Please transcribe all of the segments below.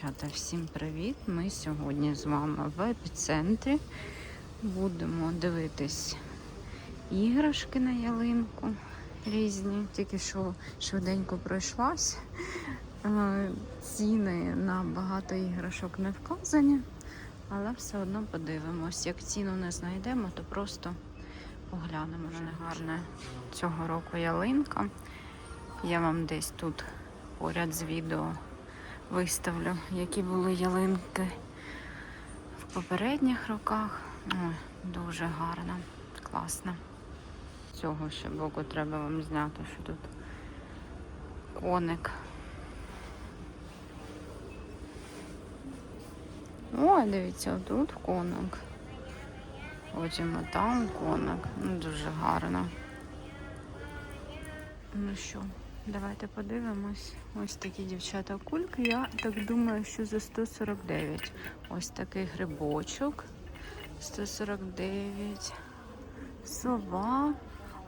Дівчата, всім привіт! Ми сьогодні з вами в епіцентрі. Будемо дивитись іграшки на ялинку різні. Тільки що швиденько пройшлась. Е, Ціни на багато іграшок не вказані, але все одно подивимось. Як ціну не знайдемо, то просто поглянемо на негарне цього року ялинка. Я вам десь тут поряд з відео виставлю, які були ялинки в попередніх роках. Ой, дуже гарно, класно. З цього ще боку треба вам зняти, що тут коник. Ой, дивіться, отут коник. Потім там коник. Ну, дуже гарно. Ну що, давайте подивимось. Ось такі дівчата кульки. Я так думаю, що за 149. Ось такий грибочок. 149. Сова.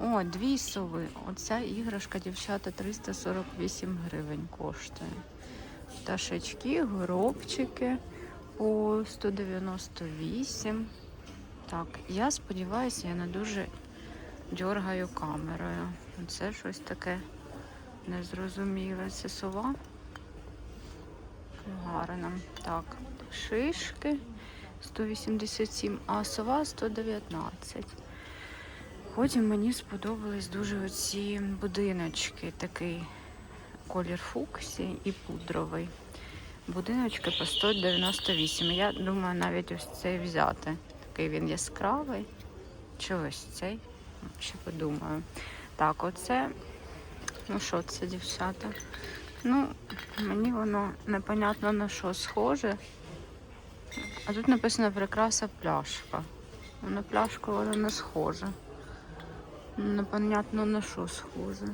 О, дві сови. Оця іграшка, дівчата, 348 гривень коштує. Пташечки, горобчики по 198. Так, я сподіваюся, я не дуже дьоргаю камерою. Це щось таке незрозуміле. Це сова. Гарно. Так, шишки 187, а сова 119. Потім мені сподобались дуже оці будиночки, такий колір фуксі і пудровий. Будиночки по 198. Я думаю, навіть ось цей взяти. Такий він яскравий. Чи ось цей? Ще подумаю. Так, оце. Ну що це, дівчата? Ну, мені воно непонятно на що схоже. А тут написано прикраса пляшка. На пляшку воно не схоже. Непонятно на що схоже.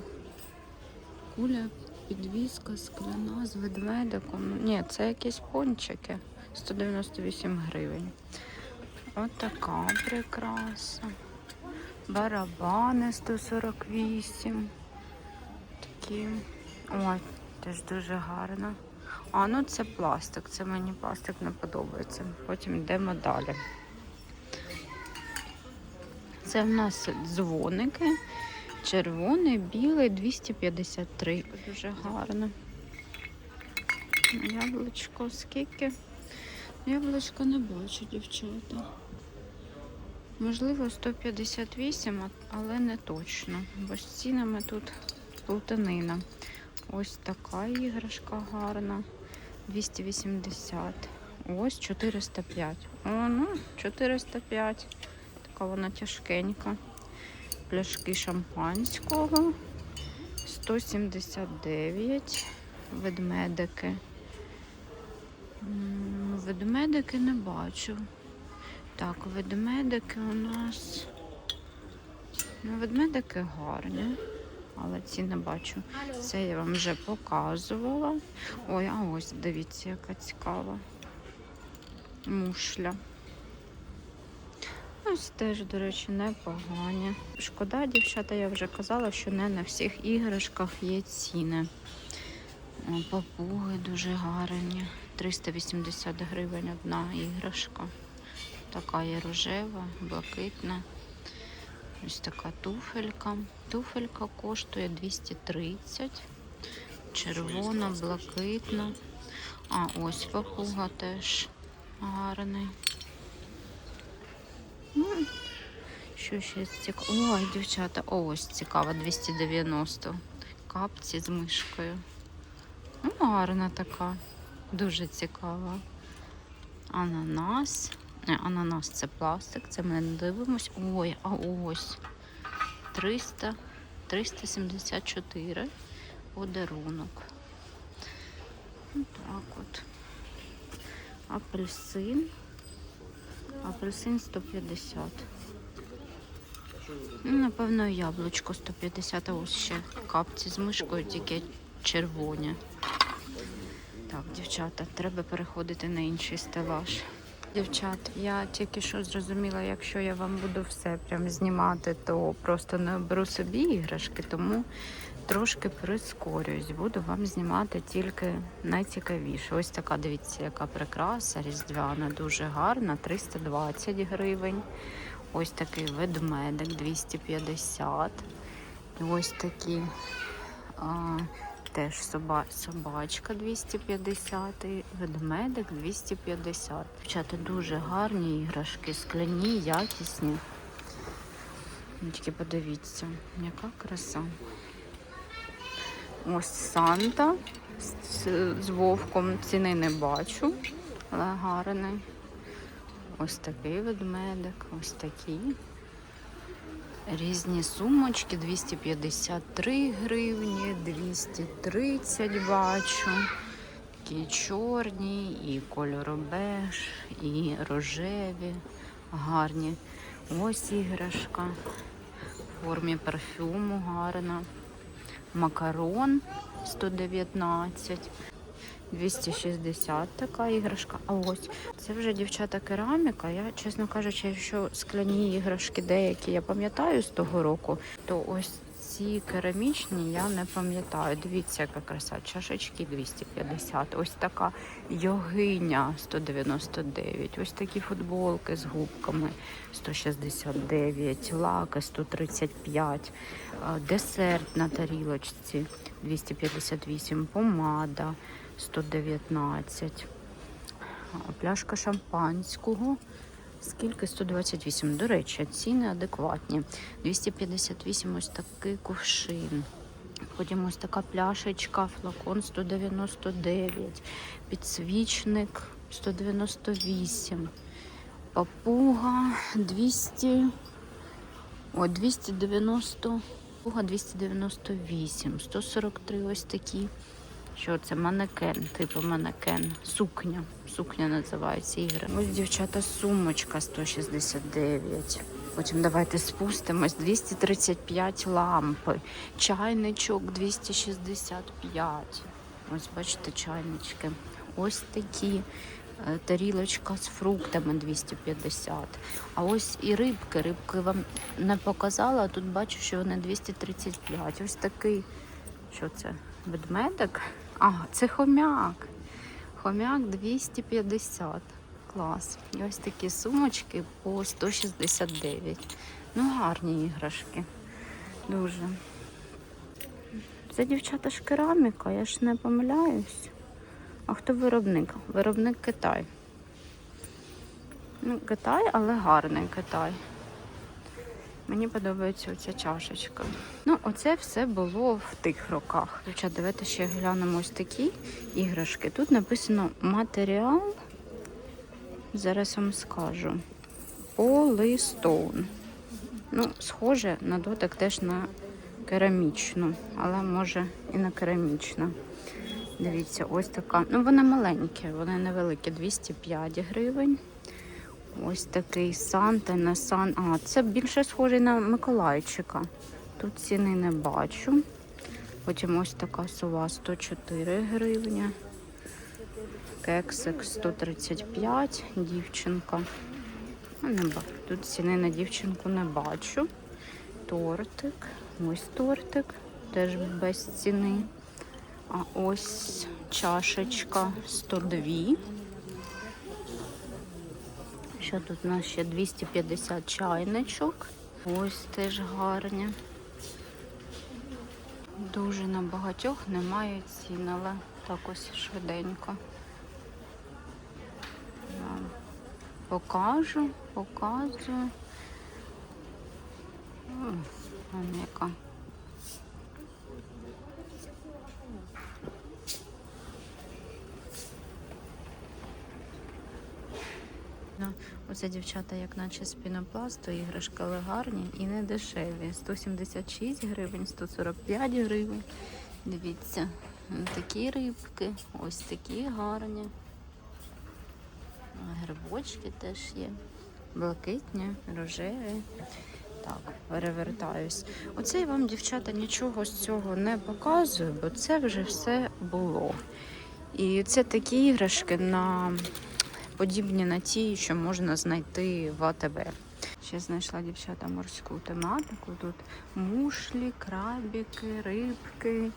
Куля, підвіска, скляна з ведмедиком. Ні, це якісь пончики. 198 гривень. От така прикраса. Барабани 148. Такі. Ой, теж дуже гарно. А, ну це пластик. Це мені пластик не подобається. Потім йдемо далі. Це в нас дзвоники. Червоний, білий, 253. Дуже гарно. Яблучко скільки? Яблучко не бачу, дівчата. Можливо, 158, але не точно. Бо з цінами тут плутанина. Ось така іграшка гарна. 280. Ось 405. О, ну, 405. Така вона тяжкенька. Пляшки шампанського. 179. Ведмедики. Ведмедики не бачу. Так, ведмедики у нас. Ну, ведмедики гарні, але ці не бачу. Це я вам вже показувала. Ой, а ось дивіться, яка цікава. Мушля. Ось теж, до речі, непогані. Шкода, дівчата, я вже казала, що не на всіх іграшках є ціни. Папуги дуже гарні. 380 гривень одна іграшка. Така є рожева, блакитна. Ось така туфелька. Туфелька коштує 230. Червона, блакитна. А, ось папуга теж гарний. Ну, що ще цікаво? Ой, дівчата, ось цікаво, 290. Капці з мишкою. Ну, гарна така. Дуже цікава. Ананас. Не, ананас це пластик, це ми не дивимось. Ой, а ось 300, 374 подарунок. Ну, Так от. Апельсин. Апельсин 150. Ну, Напевно, яблучко 150, а ось ще капці з мишкою, тільки червоні. Так, дівчата, треба переходити на інший стелаж. Дівчат, я тільки що зрозуміла, якщо я вам буду все прям знімати, то просто не оберу собі іграшки, тому трошки прискорююсь. Буду вам знімати тільки найцікавіше. Ось така, дивіться, яка прикраса різдвяна, дуже гарна, 320 гривень. Ось такий ведмедик 250. Ось такі а, теж соба, собачка 250 і ведмедик 250. Дівчата дуже гарні іграшки, скляні, якісні. Ну, Тільки подивіться, яка краса. Ось Санта з, з вовком ціни не бачу, але гарний. Ось такий ведмедик, ось такий. Різні сумочки 253 гривні, 230 бачу. Такі чорні, і кольоробеж, і рожеві, гарні. Ось іграшка в формі парфюму гарна. Макарон 119. 260 така іграшка. А ось це вже дівчата кераміка. Я, чесно кажучи, якщо скляні іграшки деякі я пам'ятаю з того року, то ось ці керамічні я не пам'ятаю. Дивіться, яка краса. Чашечки 250. Ось така йогиня 199. Ось такі футболки з губками 169, лаки 135, е, десерт на тарілочці 258, помада 119, пляшка шампанського. Скільки 128. До речі, ціни адекватні. 258 ось такий кувшин. Потім ось така пляшечка, флакон 199, підсвічник 198, папуга 200, о, 290, папуга 298, 143 ось такі. Що це манекен, типу манекен, сукня. Сукня називається ігри. Ось дівчата сумочка 169. Потім давайте спустимось. 235 лампи. Чайничок 265. Ось бачите, чайнички. Ось такі. Е, Тарілочка з фруктами 250. А ось і рибки. Рибки вам не показала, а тут бачу, що вони 235. Ось такий. Що це? Ведмедик? А, це хомяк. Хомяк 250. Клас. І ось такі сумочки по 169. Ну, гарні іграшки. Дуже. Це дівчата ж кераміка, я ж не помиляюсь. А хто виробник? Виробник Китай. Ну, Китай, але гарний Китай. Мені подобається оця чашечка. Ну, оце все було в тих роках. Дівчата, давайте ще глянемо ось такі іграшки. Тут написано матеріал. Зараз вам скажу. Полистоун. Ну, схоже на дотик теж на керамічну, але може і на керамічну. Дивіться, ось така. Ну, вони маленькі, вони невеликі, 205 гривень. Ось такий Санта на сан. А, це більше схожий на Миколайчика. Тут ціни не бачу. Потім ось така сова 104 гривні. Кексик 135, дівчинка. Не ба- Тут ціни на дівчинку не бачу. Тортик. Ось тортик. Теж без ціни. А ось чашечка 102. Що тут у нас ще 250 чайничок. Ось теж гарні. Дуже на багатьох немає цін, але так ось швиденько. Покажу, показую. Вон яка. Ну, Оце дівчата, як наче з пінопласту, іграшки але гарні і не дешеві. 176 гривень, 145 гривень. Дивіться, такі рибки, ось такі гарні. Грибочки теж є. Блакитні, рожеві. Так, перевертаюсь. Оце я вам, дівчата, нічого з цього не показую, бо це вже все було. І це такі іграшки на подібні на ті, що можна знайти в АТБ. Ще знайшла дівчата морську тематику. Тут мушлі, крабіки, рибки.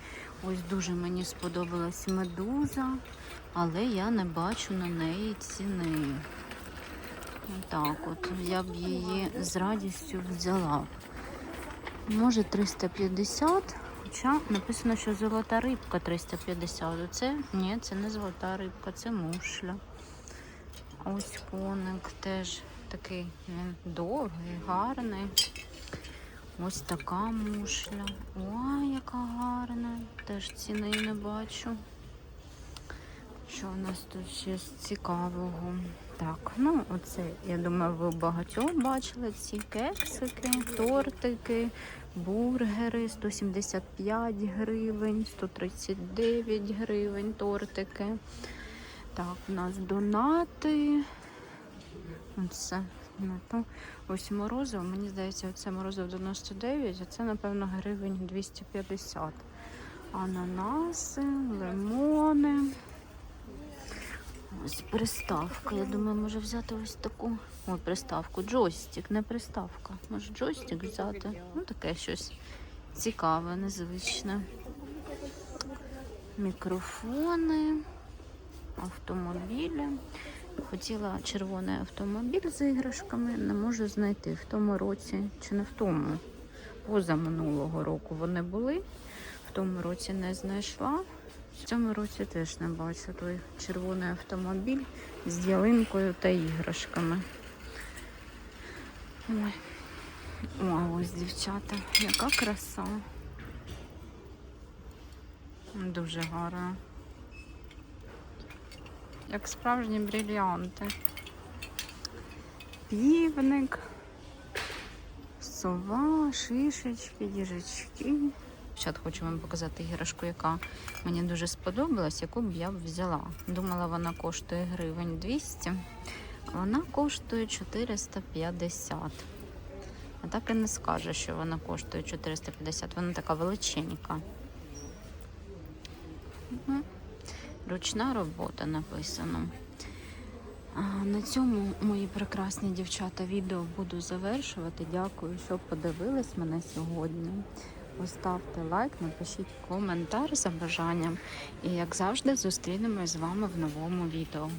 Ось дуже мені сподобалась медуза, але я не бачу на неї ціни. Так, от я б її з радістю взяла. Може 350, хоча написано, що золота рибка 350. Оце ні, це не золота рибка, це мушля. Ось коник теж такий він довгий, гарний. Ось така мушля. Ой, яка гарна. Теж ціни не бачу. Що в нас тут ще з цікавого? Так, ну оце, я думаю, ви багатьох бачили ці кексики, тортики, бургери 175 гривень, 139 гривень тортики. Так, у нас донати. Оце. Ось морозиво, мені здається, оце морозиво 99, а це, напевно, гривень 250. Ананаси, лимони. Ось приставка. Я думаю, може взяти ось таку. Ой, приставку. Джойстик, не приставка. Може джойстик взяти. Ну, таке щось цікаве, незвичне. Мікрофони, автомобілі. Хотіла червоний автомобіль з іграшками, не можу знайти в тому році чи не в тому. Поза минулого року вони були, в тому році не знайшла. В цьому році теж не бачу той червоний автомобіль з ялинкою та іграшками. Ой. О, ось дівчата, яка краса. Дуже гарно. Як справжні брильянти. Півник, сова, шишечки, їжачки. Зараз хочу вам показати іграшку, яка мені дуже сподобалась, яку б я б взяла. Думала, вона коштує гривень 200, а вона коштує 450. А так і не скаже, що вона коштує 450. Вона така величенька. Ручна робота написано. На цьому мої прекрасні дівчата відео буду завершувати. Дякую, що подивились мене сьогодні. Поставте лайк, напишіть коментар за бажанням. І як завжди, зустрінемось з вами в новому відео.